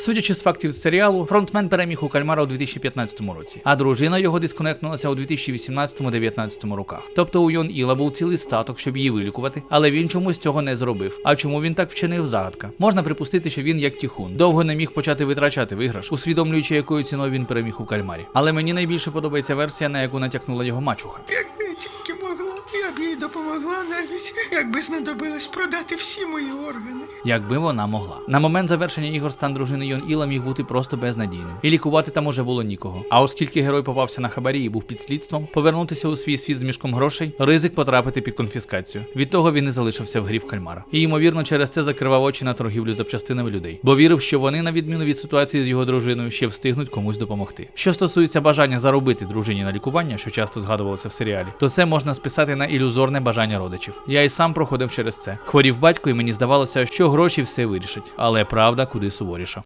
Судячи з фактів серіалу, фронтмен переміг у кальмара у 2015 році, а дружина його дисконектнулася у 2018-19 роках. Тобто у Йон Іла був цілий статок, щоб її вилікувати, але він чомусь цього не зробив. А чому він так вчинив загадка? Можна припустити, що він як тіхун довго не міг почати витрачати виграш, усвідомлюючи, якою ціною він переміг у кальмарі. Але мені найбільше подобається версія, на яку натякнула його мачуха. Допомогла навіть, якби знадобилось продати всі мої органи. Якби вона могла. На момент завершення ігор стан дружини Йон Іла міг бути просто безнадійним. І лікувати там уже було нікого. А оскільки герой попався на хабарі і був під слідством, повернутися у свій світ з мішком грошей, ризик потрапити під конфіскацію. Від того він і залишився в грі в кальмара. І ймовірно, через це закривав очі на торгівлю запчастинами людей, бо вірив, що вони, на відміну від ситуації з його дружиною, ще встигнуть комусь допомогти. Що стосується бажання заробити дружині на лікування, що часто згадувалося в серіалі, то це можна списати на ілюзорне бажання родичів. Я і сам проходив через це. Хворів батько, і мені здавалося, що гроші все вирішать, але правда куди суворіша.